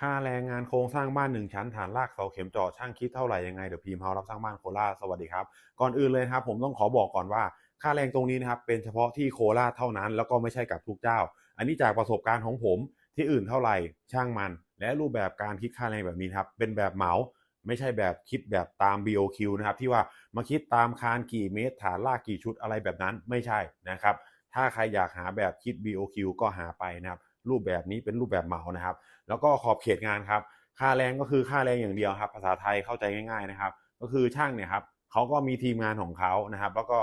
ค่าแรงงานโครงสร้างบ้านหนึ่งชั้นฐานรากเสาเข็มเจาะช่างคิดเท่าไหร่ยังไงเดี๋ยวพีมเฮารับสร้างบ้านโคราชสวัสดีครับ ก่อนอื่นเลยครับผมต้องขอบอกก่อนว่า ค่าแรงตรงนี้นะครับเป็นเฉพาะที่โคราชเท่านั้น แล้วก็ไม่ใช่กับทุกเจ้า อันนี้จากประสบการณ์ของผมที่อื่นเท่าไหร่ช่างมัน และรูปแบบการคิดค่าแรงแบบนี้นครับเป็นแบบเหมาไม่ใช่แบบคิดแบบตาม BOQ นะครับที่ว่ามาคิดตามคานกี่เมตร ฐานรากกี่ชุดอะไรแบบนั้นไม่ใช่นะครับถ้าใครอยากหาแบบคิด BOQ ก็หาไปนะครับ รูปแบบนี้เป็นรูปแบบเหมานะครับ แล้วก็ขอบเขตงานครับ ค่าแรงก็คือค่าแรงอย่างเดียวครับ ภาษาไทยเข้าใจง่าย ๆนะครับ ก็คือช่างเนี่ยครับเขาก็มีทีมงานของเขานะครับ แล้วก็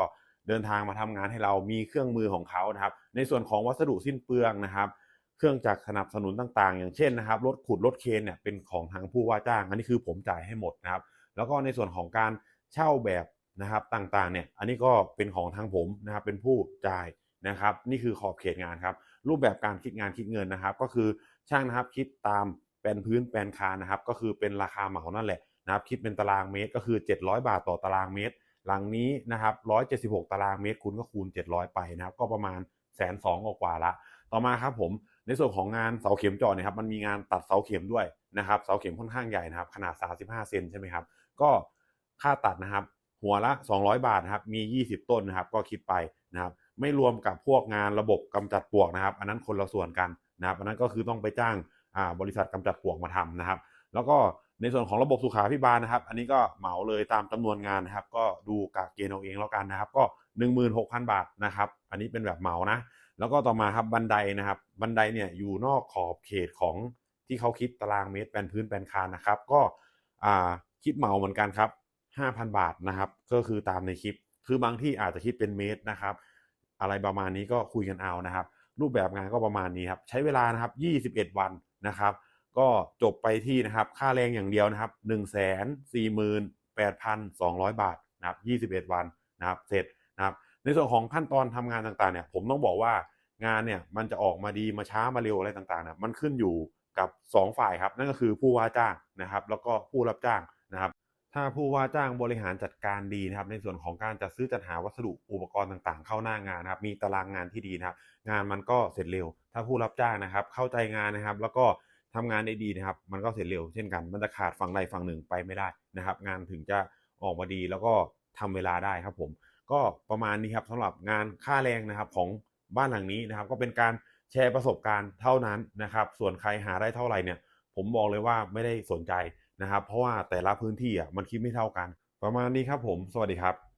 เดินทางมาทำงานให้เรามีเครื่องมือของเขานะครับ ในส่วนของวัสดุสิ้นเปลืองนะครับ เครื่องจักรสนับสนุนต่างๆ อย่างเช่นนะครับรถขุดรถเคนเนี่ยเป็นของทางผู้ว่าจ้าง อันนี้คือผมจ่ายให้หมดนะครับ แล้วก็ในส่วนของการเช่าแบบนะครับต่างๆเนี่ยอันนี้ก็เป็นของทางผมนะครับเป็นผู้จ่าย นะครับ นี่คือขอบเขตงานครับ รูปแบบการคิดงานคิดเงินนะครับ ก็คือช่างนะครับคิดตามแปลนพื้นแปลนคานนะครับ ก็คือเป็นราคาเหมานั่นแหละนะครับ คิดเป็นตารางเมตรก็คือ 700 บาทต่อตารางเมตร หลังนี้นะครับ 176 ตารางเมตรคุณก็คูณ 700 ไปนะครับ ก็ประมาณแสนสองกว่าละ ต่อมาครับผมในส่วนของงานเสาเข็มจาะเนี่ยครับมันมีงานตัดเสาเข็มด้วยนะครับเสาเข็มค่อนข้างใหญ่นะครับ ขนาด 35 เซนใช่ไหมครับ ก็ค่าตัดนะครับ หัวละ 200 บาทนะครับมี 20 ต้นนะครับ ก็คิดไปนะครับ ไม่รวมกับพวกงานระบบกำจัดปลวกนะครับ อันนั้นคนละส่วนกันนะครับอันนั้นก็คือต้องไปจ้างบริษัทกำจัดปลวกมาทำนะครับ แล้วก็ในส่วนของระบบสุขาพิบาลนะครับ อันนี้ก็เหมาเลยตามจำนวนงานนะครับ ก็ดูกากเกณฑ์เอาเองแล้วกันนะครับ ก็ 16,000 บาทนะครับ อันนี้เป็นแบบเหมานะ แล้วก็ต่อมาครับบันไดนะครับ บันไดเนี่ยอยู่นอกขอบเขตของที่เขาคิดตารางเมตรแปลนพื้นแปลนคานนะครับ ก็คิดเหมาเหมือนกันครับ 5,000 บาทนะครับ ก็คือตามในคลิป คือบางที่อาจจะคิดเป็นเมตรนะครับ อะไรประมาณนี้ก็คุยกันเอานะครับ รูปแบบงานก็ประมาณนี้ครับ ใช้เวลานะครับ 21 วันนะครับ ก็จบไปที่นะครับ ค่าแรงอย่างเดียวนะครับ 148,200 บาทนะครับ 21 วันนะครับ เสร็จนะครับ ในส่วนของขั้นตอนทำงานต่างๆเนี่ย ผมต้องบอกว่างานเนี่ยมันจะออกมาดีมาช้ามาเร็วอะไรต่างๆเนี่ยมันขึ้นอยู่กับ 2 ฝ่ายครับ นั่นก็คือผู้ว่าจ้างนะครับ แล้วก็ผู้รับจ้างนะครับ ถ้าผู้ว่าจ้างบริหารจัดการดีนะครับ ในส่วนของการจัดซื้อจัดหาวัสดุอุปกรณ์ต่างๆ เข้าหน้างานนะครับ มีตารางงานที่ดีนะครับ งานมันก็เสร็จเร็ว ถ้าผู้รับจ้างนะครับ เข้าใจงานนะครับ แล้วก็ทำงานได้ดีนะครับ มันก็เสร็จเร็วเช่นกัน มันจะขาดฝั่งใดฝั่งหนึ่งไปไม่ได้นะครับ งานถึงจะออกมาดีแล้วก็ทำเวลาได้ครับผม ก็ประมาณนี้ครับสำหรับงานค่าแรงนะครับของบ้านหลังนี้นะครับ ก็เป็นการแชร์ประสบการณ์เท่านั้นนะครับ ส่วนใครหาได้เท่าไหร่เนี่ย ผมบอกเลยว่าไม่ได้สนใจ นะครับ เพราะว่าแต่ละพื้นที่อะมันคิดไม่เท่ากัน ประมาณนี้ครับผม สวัสดีครับ